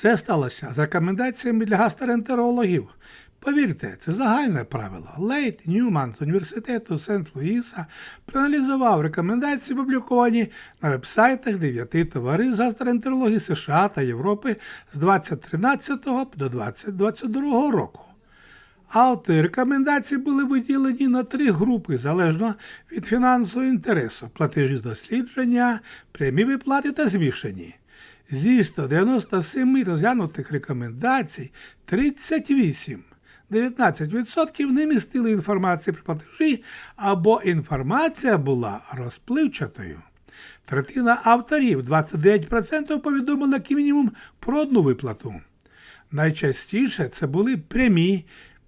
Це сталося з рекомендаціями для гастроентерологів. Повірте, це загальне правило. Лейт Ньюман з університету Сент-Луїса проаналізував рекомендації, опубліковані на вебсайтах дев'яти товариств з гастроентерології США та Європи з 2013 до 2022 року. Автори рекомендацій були виділені на три групи залежно від фінансового інтересу: платежі з дослідження, прямі виплати та змішані. Зі 197 розглянутих рекомендацій 38 19% не містили інформації про платежі або інформація була розпливчатою. Третина авторів 29% повідомили як мінімум про одну виплату. Найчастіше це були прямі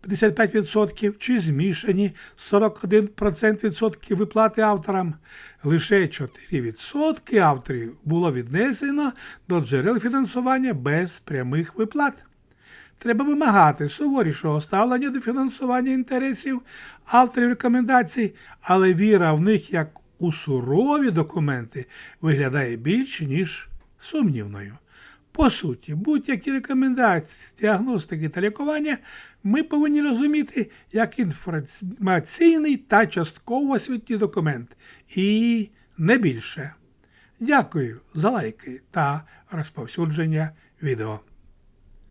55% чи змішані 41% відсотків виплати авторам. Лише 4% авторів було віднесено до джерел фінансування без прямих виплат. Треба вимагати суворішого ставлення до фінансування інтересів авторів рекомендацій, але віра в них як у сурові документи виглядає більш ніж сумнівною. По суті, будь-які рекомендації з діагностики та лікування ми повинні розуміти як інформаційний та частково освітній документ, і не більше. Дякую за лайки та розповсюдження відео.